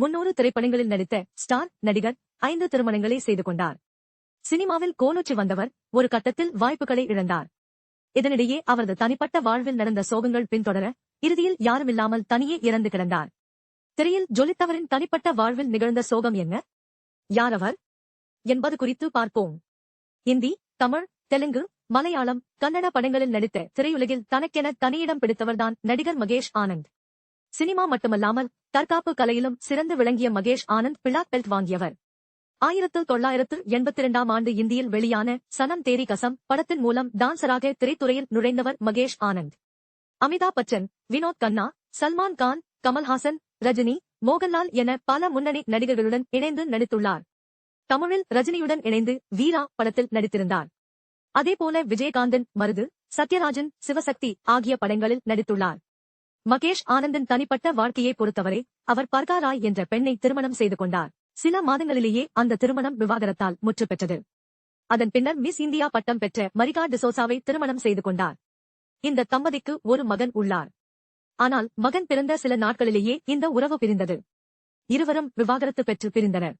முன்னூறு திரைப்படங்களில் நடித்த ஸ்டார் நடிகர் ஐந்து திருமணங்களை செய்து கொண்டார். சினிமாவில் கோலோச்சி வந்தவர் ஒரு கட்டத்தில் வாய்ப்புகளை இழந்தார். இதனிடையே அவரது தனிப்பட்ட வாழ்வில் நடந்த சோகங்கள் பின்தொடர இறுதியில் யாருமில்லாமல் தனியே இறந்து கிடந்தார். திரையில் ஜொலித்தவரின் தனிப்பட்ட வாழ்வில் நிகழ்ந்த சோகம் என்ன? யாரவர் என்பது குறித்து பார்ப்போம். இந்தி தமிழ் தெலுங்கு மலையாளம் கன்னட படங்களில் நடித்த திரையுலகில் தனக்கென தனியிடம் பிடித்தவர்தான் நடிகர் மகேஷ் ஆனந்த். சினிமா மட்டுமல்லாமல் தற்காப்பு கலையிலும் சிறந்து விளங்கிய மகேஷ் ஆனந்த் பிளாக் பெல்ட் வாங்கியவர். ஆயிரத்து தொள்ளாயிரத்து எண்பத்தி இரண்டாம் ஆண்டு இந்தியில் வெளியான சனம் தேரி கசம் படத்தின் மூலம் டான்சராக திரைத்துறையில் நுழைந்தவர் மகேஷ் ஆனந்த். அமிதாப் பச்சன் வினோத் கண்ணா சல்மான் கான் கமல்ஹாசன் ரஜினி மோகன்லால் என பல முன்னணி நடிகர்களுடன் இணைந்து நடித்துள்ளார். தமிழில் ரஜினியுடன் இணைந்து வீரா படத்தில் நடித்திருந்தார். அதேபோல விஜயகாந்தன் மருது சத்யராஜன் சிவசக்தி ஆகிய படங்களில் நடித்துள்ளார். மகேஷ் ஆனந்தின் தனிப்பட்ட வாழ்க்கையை பொறுத்தவரை அவர் பர்கா ராய் என்ற பெண்ணை திருமணம் செய்து கொண்டார். சில மாதங்களிலேயே அந்த திருமணம் விவாகரத்தால் முற்று பெற்றது அதன் பின்னர் மிஸ் இந்தியா பட்டம் பெற்ற மரிகா டிசோசாவை திருமணம் செய்து கொண்டார். இந்த தம்பதிக்கு ஒரு மகன் உள்ளார். ஆனால் மகன் பிறந்த சில நாட்களிலேயே இந்த உறவு பிரிந்தது. இருவரும் விவாகரத்து பெற்று பிரிந்தனர்.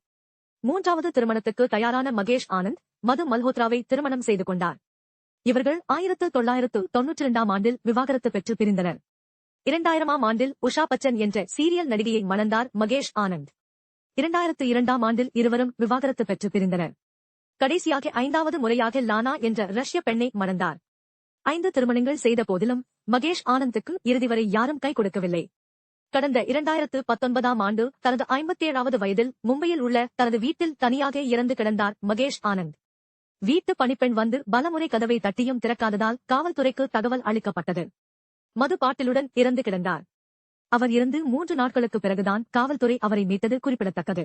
மூன்றாவது திருமணத்துக்கு தயாரான மகேஷ் ஆனந்த் மது மல்ஹோத்ராவை திருமணம் செய்து கொண்டார். இவர்கள் ஆயிரத்து தொள்ளாயிரத்து தொன்னூற்றி இரண்டாம் ஆண்டில் விவாகரத்து பெற்று பிரிந்தனர். இரண்டாயிரமாம் ஆண்டில் உஷா பச்சன் என்ற சீரியல் நடிகையை மணந்தார் மகேஷ் ஆனந்த். இரண்டாயிரத்து இரண்டாம் ஆண்டில் இருவரும் விவாகரத்து பெற்று பிரிந்தனர். கடைசியாக ஐந்தாவது முறையாக லானா என்ற ரஷ்ய பெண்ணை மணந்தார். ஐந்து திருமணங்கள் செய்த போதிலும் மகேஷ் ஆனந்துக்கு இறுதி வரை யாரும் கை கொடுக்கவில்லை. கடந்த இரண்டாயிரத்து பத்தொன்பதாம் ஆண்டு தனது ஐம்பத்தேழாவது வயதில் மும்பையில் உள்ள தனது வீட்டில் தனியாக இறந்து கிடந்தார் மகேஷ் ஆனந்த். வீட்டு பணிப்பெண் வந்து பலமுறை கதவை தட்டியும் திறக்காததால் காவல்துறைக்கு தகவல் அளிக்கப்பட்டது. மது பாட்டிலுடன் இறந்து கிடந்தார். அவர் இறந்து மூன்று நாட்களுக்கு பிறகுதான் காவல்துறை அவரை மீட்டது குறிப்பிடத்தக்கது.